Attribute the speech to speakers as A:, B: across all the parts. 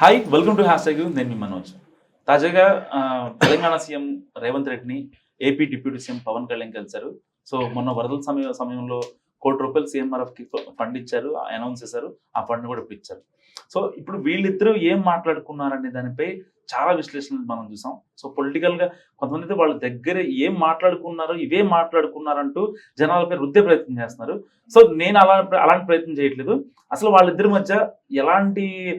A: Hi welcome to hash tag నేను మీ మనోజ్. తాజాగా ఆ, తెలంగాణ సీఎం రేవంత్ రెడ్డిని AP deputy CM Pawan Kalyan కలిశారు. సో మొన్న వరదల సమయ సమయంలో కోటి రూపాయలు సీఎంఆర్ఎఫ్కి ఫండ్ ఇచ్చారు అనౌన్స్ చేశారు ఆ ఫండ్ కూడా ఇప్పించారు. సో ఇప్పుడు వీళ్ళిద్దరూ ఏం మాట్లాడుకున్నారనే దానిపై చాలా విశ్లేషణలు మనం చూసాం. సో పొలిటికల్గా కొంతమంది అయితే వాళ్ళ దగ్గర ఏం మాట్లాడుకున్నారో ఇవే మాట్లాడుకున్నారంటూ జనాలపై రుద్దే ప్రయత్నం చేస్తున్నారు. సో నేను అలా అలాంటి ప్రయత్నం చేయట్లేదు. అసలు వాళ్ళిద్దరి మధ్య ఎలాంటి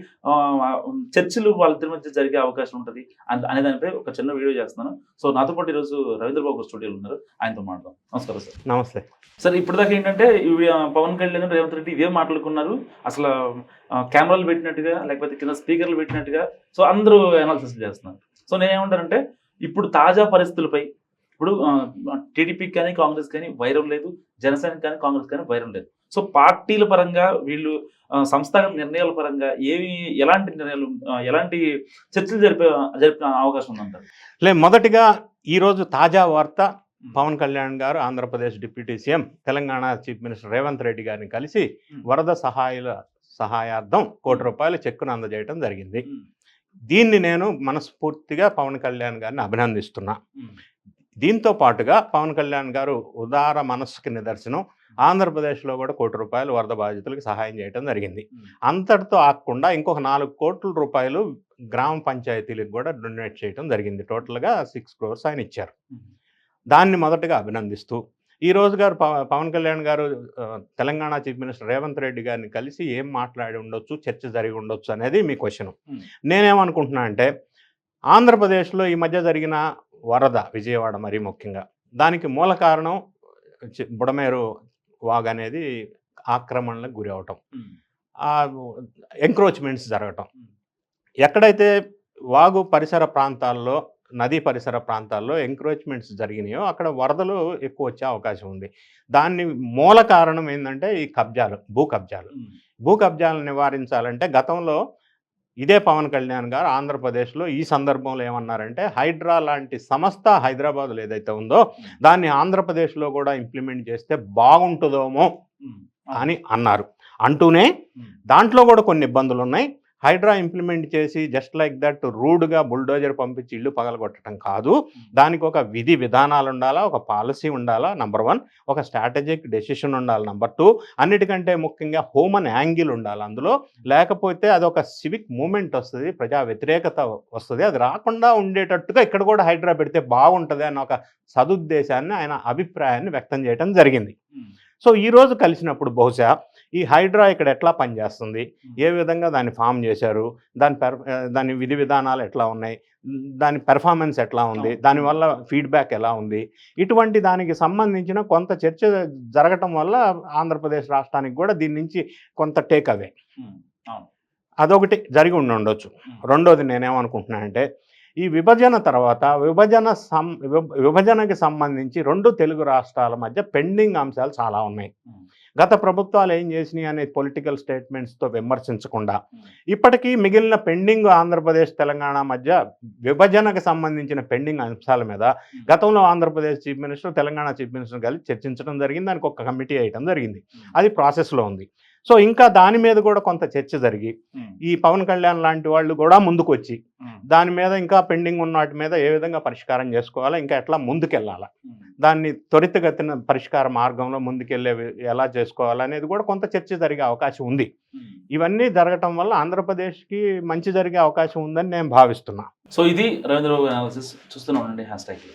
A: చర్చలు వాళ్ళిద్దరి మధ్య జరిగే అవకాశం ఉంటుంది అన్- దానిపై ఒక చిన్న వీడియో చేస్తున్నాను. సో నాతో పాటు ఈరోజు రవీంద్ర బాబు స్టూడియోలో ఉన్నారు. ఆయనతో మాట్లాడదాం. నమస్కారం సార్.
B: నమస్తే.
A: సార్ ఇప్పటిదాకా ఏంటంటే పవన్ కళ్యాణ్ రేవంత్ రెడ్డి ఇవే మాట్లాడుకున్నారు. అసలు కెమెరాలు పెట్టినట్టుగా లేకపోతే కింద స్పీకర్లు పెట్టినట్టుగా సో అందరూ అనాలిసిస్ చేస్తున్నారు. సో నేను ఏమంటానంటే ఇప్పుడు తాజా పరిస్థితులపై ఇప్పుడు టీడీపీకి కానీ కాంగ్రెస్ కానీ వైరం లేదు జనసేన కానీ కాంగ్రెస్ కానీ వైరం లేదు. సో పార్టీల పరంగా వీళ్ళు సంస్థాగత నిర్ణయాల పరంగా ఏవి ఎలాంటి నిర్ణయాలు ఎలాంటి చర్చలు జరిపే జరిపిన అవకాశం ఉందంటారు?
B: లే మొదటిగా ఈరోజు తాజా వార్త పవన్ కళ్యాణ్ గారు Andhra Pradesh deputy CM Telangana chief minister Revanth Reddy గారిని కలిసి. వరద సహాయాల సహాయార్థం కోటి రూపాయల చెక్కును అందజేయడం జరిగింది. దీన్ని నేను మనస్ఫూర్తిగా పవన్ కళ్యాణ్ గారిని అభినందిస్తున్నా. దీంతో పాటుగా పవన్ కళ్యాణ్ గారు ఉదార మనస్సుకి నిదర్శనం ఆంధ్రప్రదేశ్లో కూడా కోటి రూపాయలు వరద బాధితులకు సహాయం చేయడం జరిగింది. అంతటితో ఆగకుండా ఇంకొక నాలుగు కోట్ల రూపాయలు గ్రామ పంచాయతీలకు కూడా డొనేట్ చేయడం జరిగింది. టోటల్గా సిక్స్ క్రోర్స్ ఆయన ఇచ్చారు. దాన్ని మొదటగా అభినందిస్తూ ఈ రోజు గారు పవ- పవన్ కళ్యాణ్ గారు తెలంగాణ చీఫ్ మినిస్టర్ రేవంత్ రెడ్డి గారిని కలిసి ఏం మాట్లాడి ఉండొచ్చు చర్చ జరిగి ఉండొచ్చు అనేది మీ క్వశ్చన్. నేనేమనుకుంటున్నా అంటే ఆంధ్రప్రదేశ్లో ఈ మధ్య జరిగిన వరద విజయవాడ మరీ ముఖ్యంగా దానికి మూల కారణం బుడమేరు వాగ్ అనేది ఆక్రమణలకు గురి అవటం ఎంక్రోచ్మెంట్స్ జరగటం. ఎక్కడైతే వాగు పరిసర ప్రాంతాల్లో నదీ పరిసర ప్రాంతాల్లో ఎంక్రోచ్మెంట్స్ జరిగినాయో అక్కడ వరదలు ఎక్కువ వచ్చే అవకాశం ఉంది. దాన్ని మూల కారణం ఏంటంటే ఈ కబ్జాలు భూ కబ్జాలు. భూ కబ్జాలను నివారించాలంటే గతంలో ఇదే పవన్ కళ్యాణ్ గారు ఆంధ్రప్రదేశ్లో ఈ సందర్భంలో ఏమన్నారంటే హైడ్రా లాంటి సంస్థ హైదరాబాద్లో ఏదైతే ఉందో దాన్ని ఆంధ్రప్రదేశ్లో కూడా ఇంప్లిమెంట్ చేస్తే బాగుంటుందేమో అని అన్నారు. అంటూనే దాంట్లో కూడా కొన్ని ఇబ్బందులు ఉన్నాయి హైడ్రా ఇంప్లిమెంట్ చేసి జస్ట్ లైక్ దట్ రూడ్గా బుల్డోజర్ పంపించి ఇల్లు పగలగొట్టడం కాదు. దానికి ఒక విధి విధానాలు ఉండాలా ఒక పాలసీ ఉండాలా? నంబర్ వన్ ఒక స్ట్రాటజిక్ డెసిషన్ ఉండాలి. నంబర్ టూ అన్నిటికంటే ముఖ్యంగా హ్యూమన్ యాంగిల్ ఉండాలి అందులో. లేకపోతే అది ఒక సివిక్ మూమెంట్ వస్తుంది ప్రజా వ్యతిరేకత వస్తుంది. అది రాకుండా ఉండేటట్టుగా ఇక్కడ కూడా హైడ్రా పెడితే బాగుంటుంది అన్న ఒక సదుద్దేశాన్ని ఆయన అభిప్రాయాన్ని వ్యక్తం చేయడం జరిగింది. సో ఈ రోజు కలిసినప్పుడు బహుశా ఈ హైడ్రా ఇక్కడ ఎట్లా పనిచేస్తుంది? ఏ విధంగా దాన్ని ఫామ్ చేశారు? దాని పెర్ దాని విధి విధానాలు ఎట్లా ఉన్నాయి? దాని పెర్ఫార్మెన్స్ ఎట్లా ఉంది. దానివల్ల ఫీడ్బ్యాక్ ఎలా ఉంది? ఇటువంటి దానికి సంబంధించిన కొంత చర్చ జరగటం వల్ల ఆంధ్రప్రదేశ్ రాష్ట్రానికి కూడా దీని నుంచి కొంత టేక్ అవే. అదొకటి జరిగి ఉండి ఉండొచ్చు. రెండోది నేనేమనుకుంటున్నానంటే ఈ విభజన తర్వాత విభజన సం విభ- విభజనకి సంబంధించి రెండు తెలుగు రాష్ట్రాల మధ్య పెండింగ్ అంశాలు చాలా ఉన్నాయి. గత ప్రభుత్వాలు ఏం చేసినాయి అనే పొలిటికల్ స్టేట్మెంట్స్తో విమర్శించకుండా ఇప్పటికీ మిగిలిన పెండింగ్ ఆంధ్రప్రదేశ్ తెలంగాణ మధ్య విభజనకు సంబంధించిన పెండింగ్ అంశాల మీద గతంలో Andhra Pradesh chief minister Telangana chief minister కలిసి చర్చించడం జరిగింది. దానికి ఒక కమిటీ వేయటం జరిగింది. అది ప్రాసెస్లో ఉంది. సో ఇంకా దాని మీద కూడా కొంత చర్చ జరిగి ఈ పవన్ కళ్యాణ్ లాంటి వాళ్ళు కూడా ముందుకు వచ్చి దాని మీద ఇంకా పెండింగ్ ఉన్న వాటి మీద ఏ విధంగా పరిష్కారం చేసుకోవాలా ఇంకా ఎట్లా ముందుకెళ్ళాలా? దాన్ని త్వరితగతిన పరిష్కార మార్గంలో ముందుకెళ్ళే ఎలా చేసుకోవాలనేది కూడా కొంత చర్చ జరిగే అవకాశం ఉంది. ఇవన్నీ జరగటం వల్ల ఆంధ్రప్రదేశ్కి మంచి జరిగే అవకాశం ఉందని నేను భావిస్తున్నా.
A: సో ఇది రవీంద్ర బాబు అనాలిసిస్. చూస్తూనే ఉండండి హ్యాష్ ట్యాగ్.